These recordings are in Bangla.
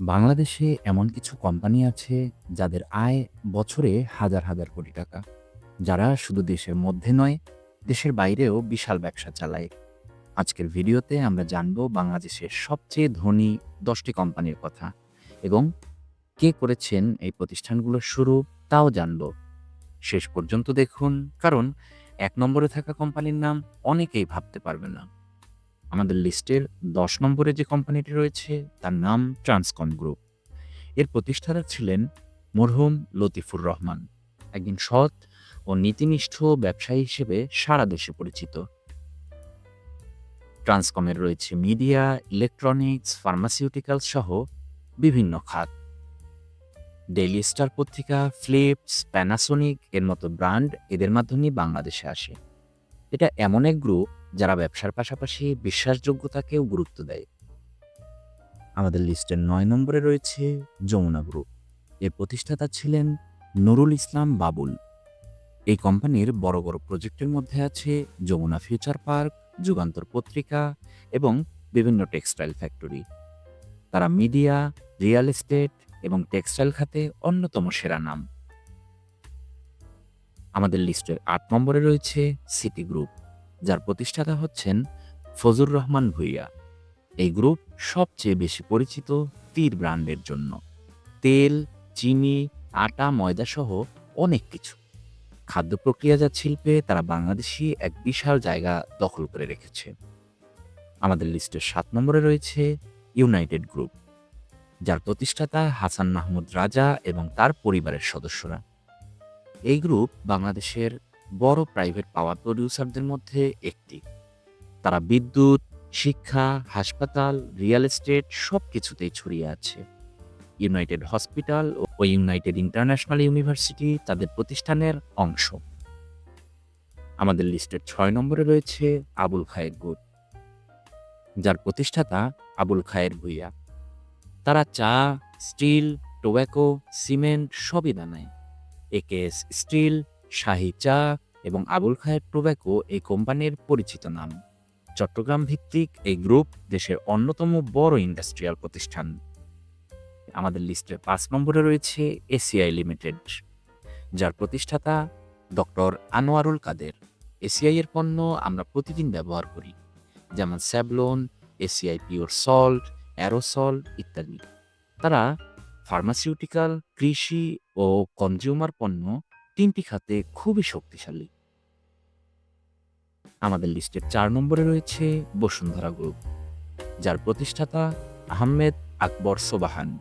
বাংলাদেশে এমন কিছু কোম্পানি আছে যাদের আয় বছরে হাজার হাজার কোটি টাকা। যারা শুধু দেশের মধ্যে নয়, দেশের বাইরেও বিশাল ব্যবসা চালায়। আজকের ভিডিওতে আমরা জানব বাংলাদেশের সবচেয়ে ধনী দশটি কোম্পানির কথা এবং কে করেছেন এই প্রতিষ্ঠানগুলোর শুরু তাও জানব। শেষ পর্যন্ত দেখুন, কারণ এক নম্বরে থাকা কোম্পানির নাম অনেকেই ভাবতে পারবে না। আমাদের লিস্টের দশ নম্বরে যে কোম্পানিটি রয়েছে, তার নাম ট্রান্সকম গ্রুপ। এর প্রতিষ্ঠাতা ছিলেন মরহুম লতিফুর রহমান, একজন সৎ ও নীতিনিষ্ঠ ব্যবসায়ী হিসেবে সারা দেশে পরিচিত। ট্রান্সকমের রয়েছে মিডিয়া, ইলেকট্রনিক্স, ফার্মাসিউটিক্যাল সহ বিভিন্ন খাত। ডেইলি স্টার পত্রিকা, ফ্লিপস, প্যানাসোনিক এর মতো ব্র্যান্ড এদের মাধ্যমে বাংলাদেশে আসে। এটা এমন এক গ্রুপ যারা ব্যবসার পাশাপাশি বিশ্বাসযোগ্যতাকেও গুরুত্ব দেয়। আমাদের লিস্টের নয় নম্বরে রয়েছে যমুনা গ্রুপ এর প্রতিষ্ঠাতা ছিলেন নুরুল ইসলাম বাবুল। এই কোম্পানির বড় বড় প্রজেক্টের মধ্যে আছে যমুনা ফিউচার পার্ক, যুগান্তর পত্রিকা এবং বিভিন্ন টেক্সটাইল ফ্যাক্টরি। তারা মিডিয়া, রিয়েল এস্টেট এবং টেক্সটাইল খাতে অন্যতম সেরা নাম। আমাদের লিস্টের আট নম্বরে রয়েছে সিটি গ্রুপ। যার প্রতিষ্ঠাতা হচ্ছেন ফজুর রহমান ভুইয়া। এই গ্রুপ সবচেয়ে বেশি পরিচিত তীর ব্র্যান্ডের জন্য। তেল, চিনি, আটা ময়দা সহ অনেক কিছু। খাদ্য প্রক্রিয়াজাত শিল্পে তারা বাংলাদেশি এক বিশাল জায়গা দখল করে রেখেছে। আমাদের লিস্টের সাত নম্বরে রয়েছে ইউনাইটেড গ্রুপ, যার প্রতিষ্ঠাতা হাসান মাহমুদ রাজা এবং তার পরিবারের সদস্যরা। এই গ্রুপ বাংলাদেশের বড় প্রাইভেট পাওয়ার প্রডিউসারদের মধ্যে একটি। তারা বিদ্যুৎ, শিক্ষা, হাসপাতাল রিয়েল এস্টেট সব কিছুতেই ছড়িয়ে আছে। ইউনাইটেড হসপিটাল ও ইউনাইটেড ইন্টারন্যাশনাল ইউনিভার্সিটি তাদের প্রতিষ্ঠানের অংশ। আমাদের লিস্টের ছয় নম্বরে রয়েছে আবুল খায়ের গ্রুপ যার প্রতিষ্ঠাতা আবুল খায়ের ভুইয়া। তারা চা, স্টিল টোব্যাকো সিমেন্ট সবই বানায় একেএস স্টিল শাহী চা এবং আবুল খায়ের টোব্যাকো এই কোম্পানির পরিচিত নাম। চট্টগ্রাম ভিত্তিক এই গ্রুপ দেশের অন্যতম বড় ইন্ডাস্ট্রিয়াল প্রতিষ্ঠান। আমাদের লিস্টের পাঁচ নম্বরে রয়েছে এসিআই লিমিটেড, যার প্রতিষ্ঠাতা ডক্টর আনোয়ারুল কাদের। এসিআই এর পণ্য আমরা প্রতিদিন ব্যবহার করি, যেমন Savlon, ACI pure salt, aerosol ইত্যাদি। তারা ফার্মাসিউটিক্যাল, কৃষি ও কনজিউমার পণ্য তিনটি খাতে খুবই শক্তিশালী। আমাদের লিস্টের চার নম্বরে রয়েছে বসুন্ধরা গ্রুপ, যার প্রতিষ্ঠাতা আহমেদ আকবর সোবাহান।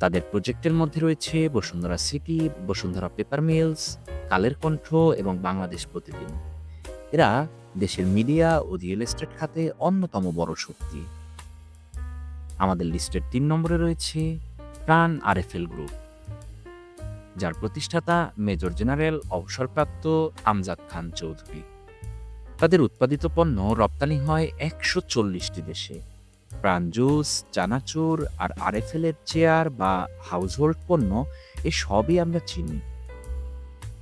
তাদের প্রজেক্টের মধ্যে রয়েছে Bashundhara city, Bashundhara paper mills, Kaler Kantho এবং বাংলাদেশ প্রতিদিন। এরা দেশের মিডিয়া ও রিয়েল এস্টেট খাতে অন্যতম বড় শক্তি। আমাদের লিস্টের তিন নম্বরে রয়েছে প্রাণ আরএফএল গ্রুপ। যার প্রতিষ্ঠাতা মেজর জেনারেল অবসরপ্রাপ্ত আমজাদ খান চৌধুরী। তাদের উৎপাদিত পণ্য রপ্তানি হয় একশো চল্লিশটি দেশে। প্রাণ জুস, চানাচুর আর আরএফএল এর চেয়ার বা হাউসহোল্ড পণ্য এ সবই আমরা চিনি।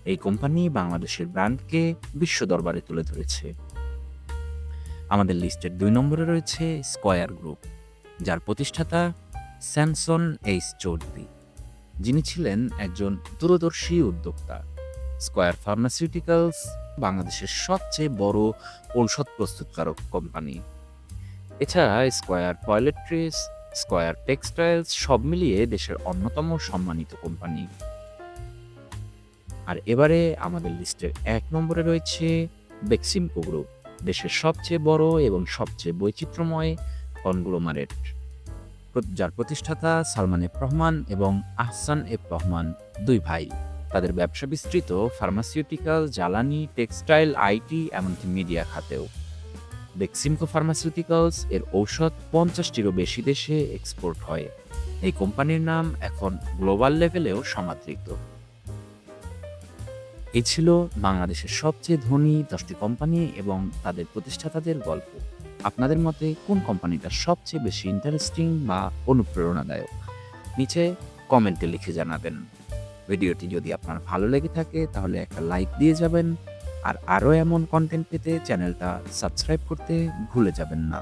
এই কোম্পানি বাংলাদেশের ব্র্যান্ডকে বিশ্ব দরবারে তুলে ধরেছে। আমাদের লিস্টের দুই নম্বরে রয়েছে স্কয়ার গ্রুপ, যার প্রতিষ্ঠাতা স্যামসন এইচ চৌধুরী। যিনি ছিলেন একজন দূরদর্শী উদ্যোক্তা। স্কয়ার ফার্মাসিউটিক্যালস বাংলাদেশের সবচেয়ে বড় ঔষধ প্রস্তুতকারক কোম্পানি। এছাড়া স্কয়ার টয়লেট্রিস, স্কয়ার টেক্সটাইলস সব মিলিয়ে দেশের অন্যতম সম্মানিত কোম্পানি। আর এবারে আমাদের লিস্টের এক নম্বরে রয়েছে বেক্সিমকো গ্রুপ, দেশের সবচেয়ে বড় এবং সবচেয়ে বৈচিত্র্যময় কনগ্লোমারেট। যার প্রতিষ্ঠাতা সালমান এফ রহমান এবং আহসান এফ রহমান, দুই ভাই। তাদের ব্যবসা বিস্তৃত, ফার্মাসিউটিক্যাল, জ্বালানি, টেক্সটাইল, আইটি, এমনকি মিডিয়া খাতেও। বেক্সিমকো ফার্মাসিউটিক্যালস এর ঔষধ পঞ্চাশটিরও বেশি দেশে এক্সপোর্ট হয়। এই কোম্পানির নাম এখন গ্লোবাল লেভেলেও সমাদৃত। এ ছিল বাংলাদেশের সবচেয়ে ধনী দশটি কোম্পানি এবং তাদের প্রতিষ্ঠাতাদের গল্প। আপনাদের মতে কোন কোম্পানিটা সবচেয়ে বেশি ইন্টারেস্টিং বা অনুপ্রেরণাদায়ক? নিচে কমেন্টে লিখে জানাবেন। ভিডিওটি যদি আপনার ভালো লেগে থাকে, তাহলে একটা লাইক দিয়ে যাবেন। আর আরও এমন কন্টেন্ট পেতে চ্যানেলটা সাবস্ক্রাইব করতে ভুলে যাবেন না।